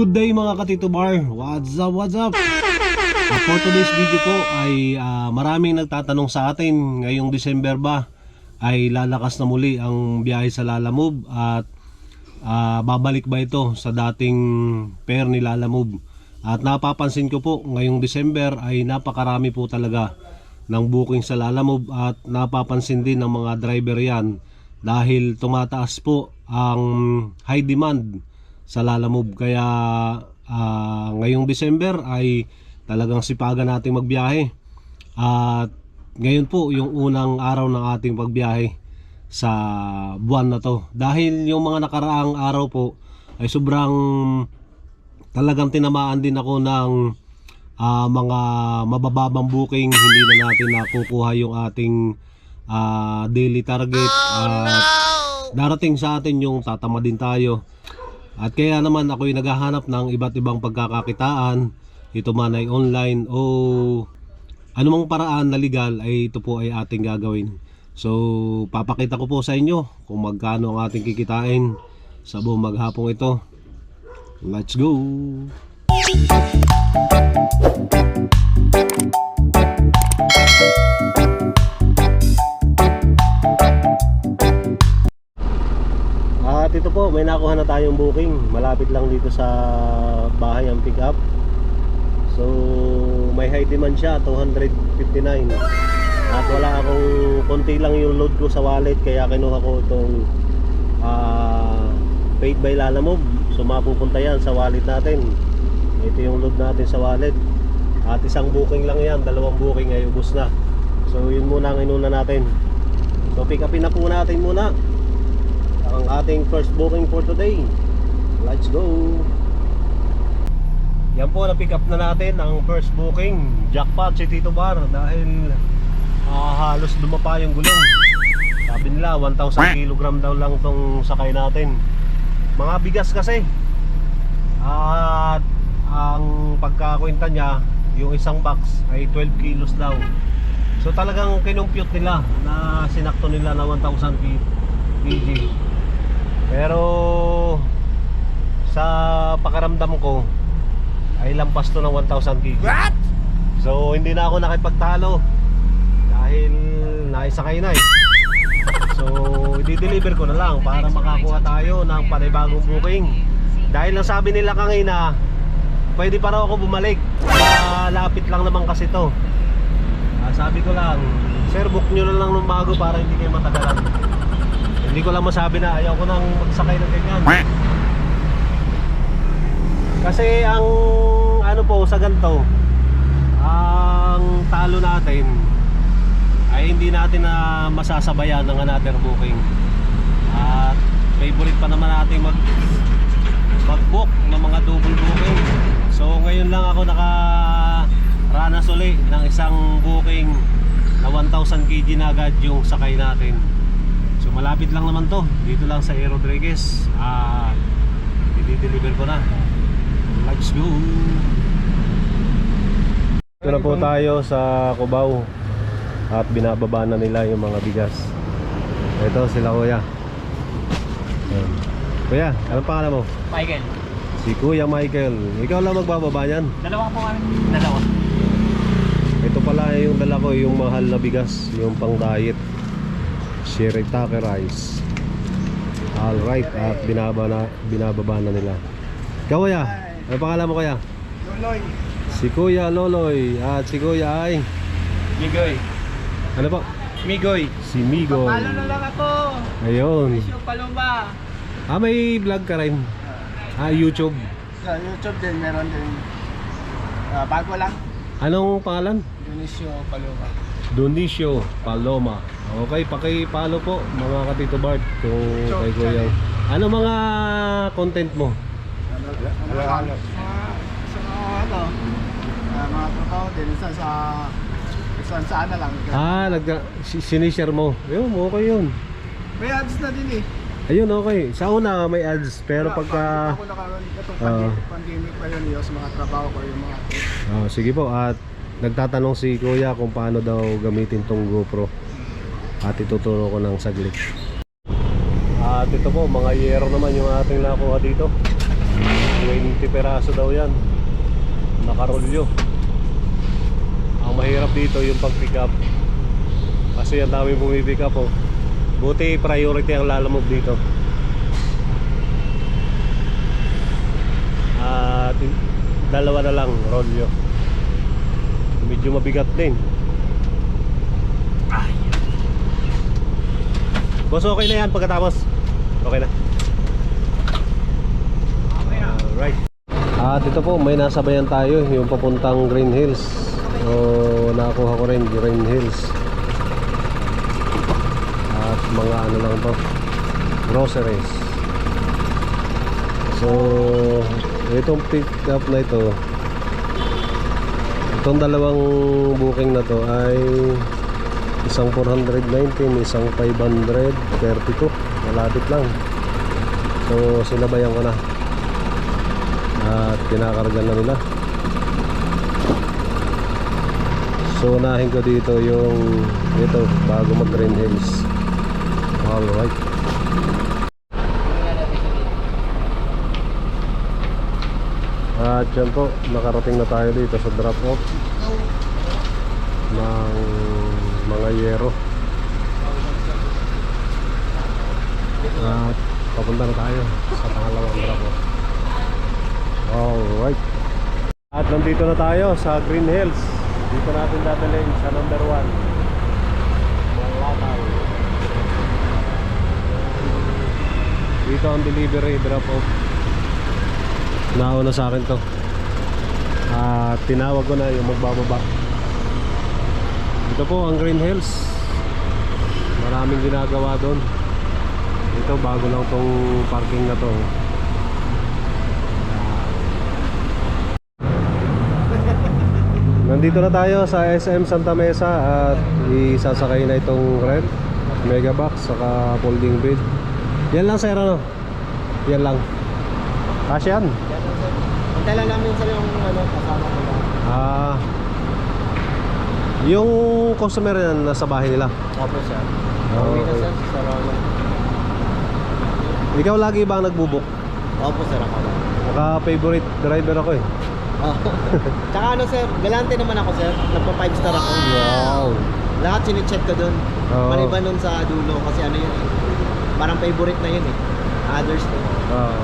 Good day mga katito bar. What's up, what's up? Uh, for today's video po ay ah, maraming nagtatanong sa atin ngayong December ba ay lalakas na muli ang biyahe sa Lalamove at ah, babalik ba ito sa dating pair ni Lalamove. At napapansin ko po ngayong December ay napakarami po talaga ng booking sa Lalamove at napapansin din ng mga driver yan dahil tumataas po ang high demand sa Lalamove kaya ah, ngayong December ay talagang sipagan nating magbiyahe. At ngayon po yung unang araw ng ating pagbiyahe sa buwan na to. Dahil yung mga nakaraang araw po ay sobrang talagang tinamaan din ako ng ah, mga mabababang booking. Hindi na natin nakukuha yung ating ah, daily target. At darating sa atin yung tatama din tayo at kaya naman ako'y naghahanap ng iba't ibang pagkakakitaan. Ito man ay online o anumang paraan na legal ay ito po ay ating gagawin. So papakita ko po sa inyo kung magkano ang ating kikitain sa buong maghapong ito. Let's go At ito po, may nakuha na tayong booking. Malapit lang dito sa bahay ang pick up. So, may high demand siya, 259. At wala akong konti lang yung load ko sa wallet kaya kinuha ko itong ah, paid by Lalamove. So, mapupunta yan sa wallet natin. Ito yung load natin sa wallet. At isang booking lang yan, dalawang booking ay ubos na. So, yun muna ang inuna natin. So, pick upin na po natin muna ang ating first booking for today. Let's go! Yan po, na-pick up na natin ang first booking. Jackpot si Tito Bar dahil ah, halos dumapa yung gulong. Sabi nila, 1,000 kilogram daw lang tong sakay natin. Mga bigas kasi. At ang pagkakwenta niya, yung isang box ay 12 kilos daw. So talagang kinumpute nila na sinakto nila na 1,000 kg. Pero sa pakaramdam ko ay lampas to ng 1,000 kg. What? So hindi na ako nakipagtalo dahil naisakay na eh. So i-deliver ko na lang para makakuha tayo ng panibagong booking. Dahil ang sabi nila kanina, pwede pa raw ako bumalik. Malapit lang naman kasi to. Ah, sabi ko lang, sir book nyo na lang ng bago para hindi kayo matagalan. Hindi ko lang masabi na ayaw ko nang magsakay ng ganyan. Kasi ang ano po sa ganito, ang talo natin ay hindi natin na masasabayan ng another booking. At favorite pa naman natin mag mag-book ng mga double booking. So ngayon lang ako naka ranas uli ng isang booking na 1,000 kg na agad yung sakay natin. So malapit lang naman to. Dito lang sa Air Rodriguez ah i-deliver ko na. Let's go! Ito na po tayo sa Cubao. At binababa na nila yung mga bigas. Ito sila kuya. Ayan. kuya anong pangalan mo? Michael, si kuya Michael. Ikaw lang magbababa yan. Dalawa po kami. Dalawa. ito pala yung dala ko yung mahal na bigas yung pang diet shirataki rice alright at binaba na, binababa na nila ikaw kuya ano pangalan mo kuya? Loloy. si kuya Loloy at si kuya ay Migoy. ano po? Migoy. si Migo Palo na lang ako. ayun palumba. ah may vlog ka rin ah YouTube Sa YouTube din, meron din. Ah, bago lang. anong pangalan? Dionisio Palumba. Donicio Paloma okay paki-follow po mga katito Bart kung kay kuya ano mga content mo? Halo-halo. Sa mga ano, mga totoo din. Isa sa saan saan na lang. Ah, nag sinishare mo. Yun, okay yun. May ads na din eh. Ayun, okay. Sa una may ads, pero pagka Ako nakaroon itong Ah. pandemic, pandemic pa yun yung sa mga trabaho ko yung mga Ah, sige po at nagtatanong si Kuya kung paano daw gamitin tong GoPro. At ituturo ko ng saglit. At ito po, mga yero naman yung ating nakuha dito. 20 peraso daw yan. Nakarolyo. Ang mahirap dito yung pag-pick up. Kasi ang dami bumipick up oh. Buti priority ang lalamove dito. At dalawa na lang rolyo. Medyo mabigat din. Boss, okay na yan pagkatapos. Okay na. Alright. At ito po, may nasabayan tayo yung papuntang Green Hills. So, nakakuha ko rin Green Hills. At mga ano lang to, groceries. So, itong pick up na ito, itong dalawang booking na to ay isang 419, isang 532. Malapit lang. So, sinabayan ko na. At kinakarga na nila. So, unahin ko dito yung ito, bago mag Green Hills. Alright. At yan po, nakarating na tayo dito sa drop off ng mga yero. At papunta na tayo sa pangalawang drop off. Alright. At nandito na tayo sa Green Hills. Dito natin dadalhin sa number 1. Malakaw. Dito ang delivery drop off. Nauna sa akin to. At tinawag ko na yung magbababa. Ito po ang Green Hills. Maraming ginagawa doon. Ito bago lang tong parking na to. Nandito na tayo sa SM Santa Mesa at isasakay na itong red mega box saka folding bed. Yan lang sir ano? Yan lang. Kasi yan. Hintay lang namin sa yung ano, kasama ko lang. Ah. Yung customer yan nasa bahay nila. Opo sir. Oh, Uwi na okay. sir sa. Ikaw lagi ba ang nagbubuk? Opo sir ako lang. Naka favorite driver ako eh. Oh. Tsaka ano sir, galante naman ako sir. Nagpa 5 star ako. Wow. Lahat sinicheck ko doon. Oo. Maliban nun sa dulo kasi ano yun eh. Parang favorite na yun eh. Others na. Oo.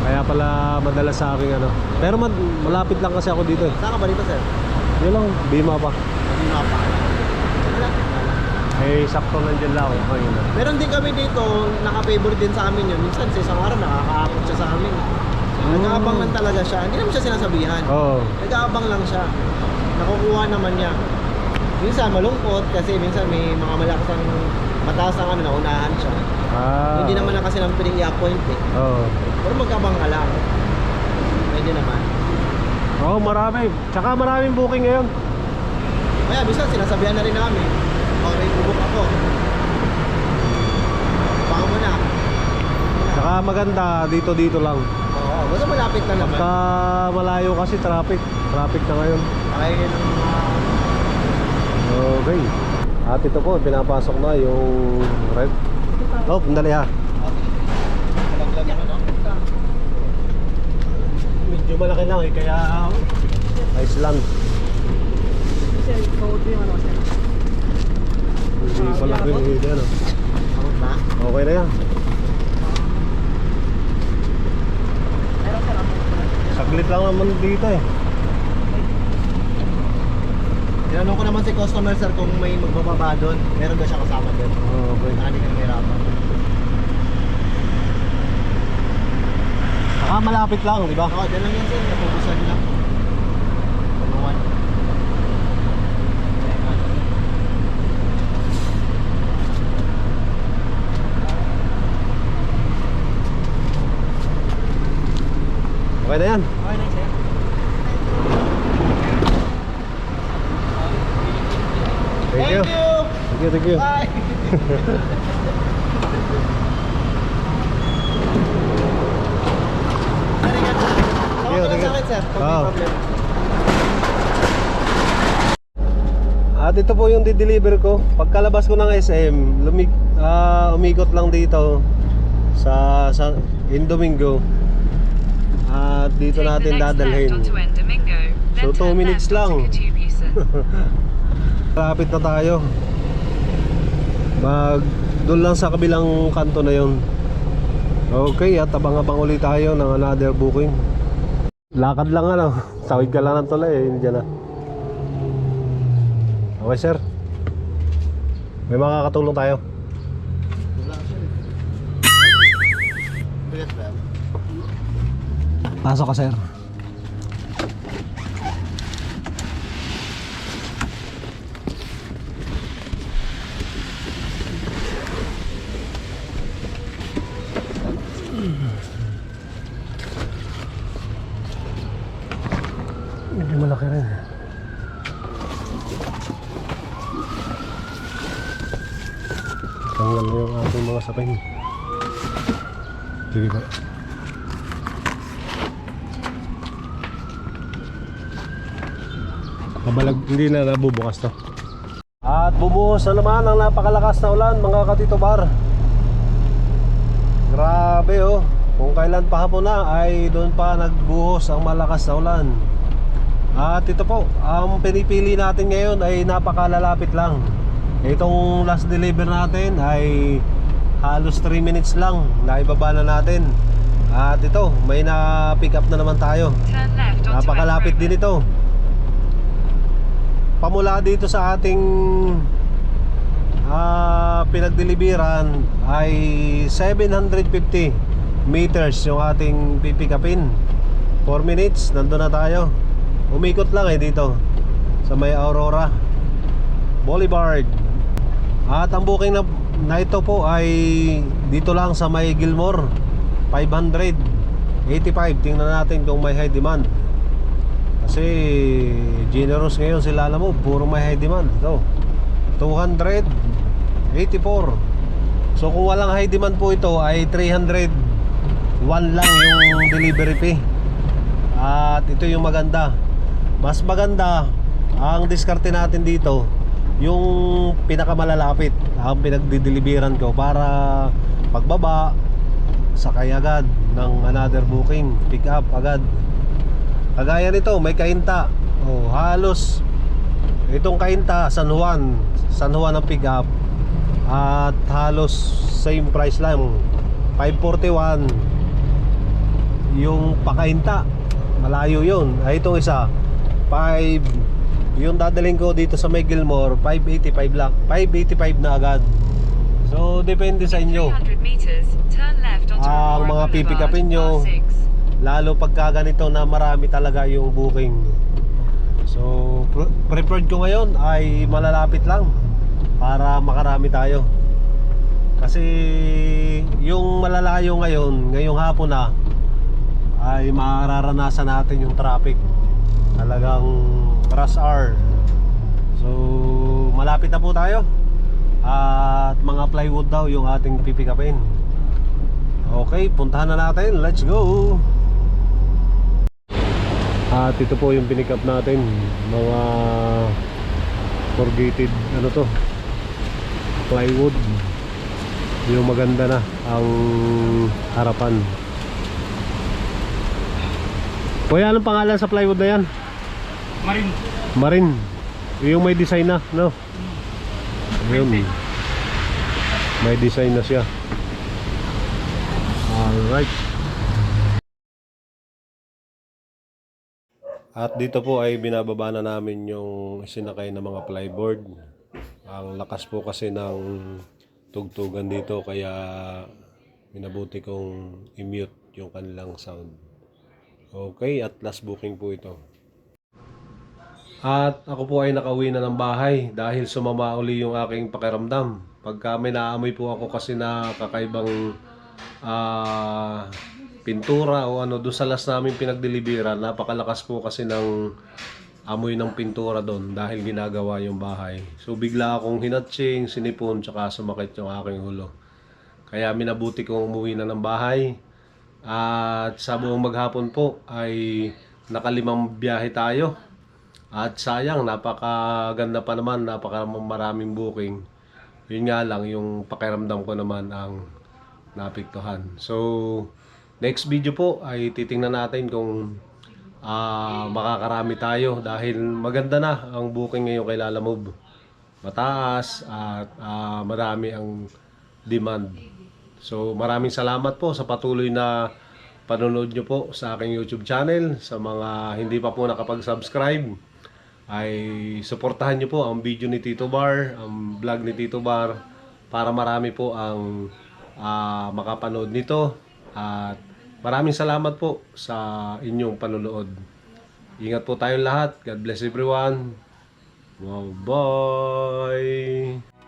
Kaya pala madalas sa akin ano. Pero malapit lang kasi ako dito eh. Saan ka ba dito sir? Yun lang, Bima pa. Nga pa. Eh, sakto nandiyan lang ako. Na. Meron din kami dito, naka-favorite din sa amin yun. Minsan sa isang araw nakakaakot siya sa amin. Nag-aabang lang talaga siya. Hindi naman siya sinasabihan. Oo. Nag-aabang lang siya. Nakukuha naman niya. Minsan malungkot kasi minsan may mga malakas ang mataas ang ano, naunahan siya. Ah. Hindi naman na kasi namin piling i-appoint eh. Oo. Pero magkabang ka lang. Pwede naman. Oo, marami. Tsaka maraming booking ngayon. Kaya minsan sinasabihan na rin namin. Okay, bubuk ako. Baka mo na. Tsaka maganda, dito-dito lang. Oo, basta malapit na naman. Pagka malayo kasi traffic. Traffic na ngayon. Kaya yun ang mga... Okay. At ito po, pinapasok na yung red. Oh, pandali ha. Malaglag naman ako. Medyo malaki lang eh, kaya Iceland. Kasi code yung ano kasi. Hindi pala ano. Out na? Okay na yan. Saglit lang naman dito eh. Tinanong ko naman si customer sir kung may magbababa doon. Meron ba siya kasama doon? Oh, okay. Saka hindi ka mahirapan. Saka malapit lang, di ba? Oo, dyan lang yan sir. Napubusan lang. Tulungan. Okay na yan. Okay na sir. Thank you. Thank you, thank you. Bye! Thank you, thank you. sa akin, sir. Kung may Oo. Problem. At ito po yung di-deliver ko. Pagkalabas ko ng SM, lumig, ah, umikot lang dito sa, sa in Domingo. At dito Take natin dadalhin. So, two turn minutes left lang. Malapit na tayo. Mag doon lang sa kabilang kanto na yon. Okay, at abang-abang ulit tayo ng another booking. Lakad lang ano, tawid ka lang ng tulay eh, hindi na. Okay sir. May makakatulong tayo. Pasok ka sir. Malaki rin. Tanggal na yung ating mga sapin. Sige ba? Kabalag, hindi na nabubukas to. At bumuhos na naman ang napakalakas na ulan mga katito bar. Grabe oh. Kung kailan pa hapon na ay doon pa nagbuhos ang malakas na ulan. At ito po, ang pinipili natin ngayon ay napakalalapit lang. Itong last deliver natin ay halos 3 minutes lang na ibaba na natin. At ito, may na pick up na naman tayo. Napakalapit din ito. Pamula dito sa ating ah pinagdeliveran ay 750 meters yung ating pipikapin. 4 minutes, nandun na tayo. Umikot lang eh dito sa may Aurora Boulevard. At ang booking na, na ito po ay dito lang sa may Gilmore 585 tingnan natin kung may high demand. Kasi generous ngayon sila alam mo puro may high demand. Ito 284 so kung walang high demand po ito ay 301 lang yung delivery fee. At ito yung maganda mas maganda ang diskarte natin dito yung pinakamalalapit ang pinagdideliveran ko para pagbaba sakay agad ng another booking pick up agad. Kagaya nito may kainta. Oh, halos itong kainta San Juan San Juan ang pick up. At halos same price lang 541 yung pakainta malayo yun. Ay itong isa 5 yung dadaling ko dito sa May Gilmore 585 lang. 585 na agad. So depende sa inyo. 300 meters, Ang Aurora mga pipikapin nyo. R6. lalo pagka ganito na marami talaga yung booking. So pre- preferred ko ngayon ay malalapit lang para makarami tayo. Kasi yung malalayo ngayon ngayong hapon na ay mararanasan natin yung traffic talagang rush hour so malapit na po tayo at mga plywood daw yung ating pipikapin Okay, puntahan na natin. Let's go! At ito po yung pinick up natin. Mga corrugated, ano to? Plywood. Yung maganda na ang harapan. Kuya, anong pangalan sa plywood na yan? Marin. Marin. Yung may design na, no? Ayun. May design na siya. Alright. At dito po ay binababa na namin yung sinakay na mga plyboard. Ang lakas po kasi ng tugtugan dito kaya minabuti kong i-mute yung kanilang sound. Okay, at last booking po ito. At ako po ay nakauwi na ng bahay dahil sumama uli yung aking pakiramdam. Pagka may naamoy po ako kasi na kakaibang ah, pintura o ano doon sa last namin pinagdeliveran, napakalakas po kasi ng amoy ng pintura doon dahil ginagawa yung bahay. So bigla akong hinatsing, sinipon, tsaka sumakit yung aking ulo. Kaya minabuti kong umuwi na ng bahay. At sa buong maghapon po ay nakalimang biyahe tayo. At sayang, napakaganda pa naman, napaka maraming booking. Yun nga lang, yung pakiramdam ko naman ang napiktuhan. So, next video po ay titingnan natin kung ah, makakarami tayo dahil maganda na ang booking ngayon kay Lala Move. Mataas at ah, marami ang demand. So maraming salamat po sa patuloy na panonood nyo po sa aking YouTube channel. Sa mga hindi pa po nakapag-subscribe, ay suportahan nyo po ang video ni Tito Bar, ang vlog ni Tito Bar, para marami po ang ah, makapanood nito. At maraming salamat po sa inyong panonood. Ingat po tayong lahat. God bless everyone. Wow, bye!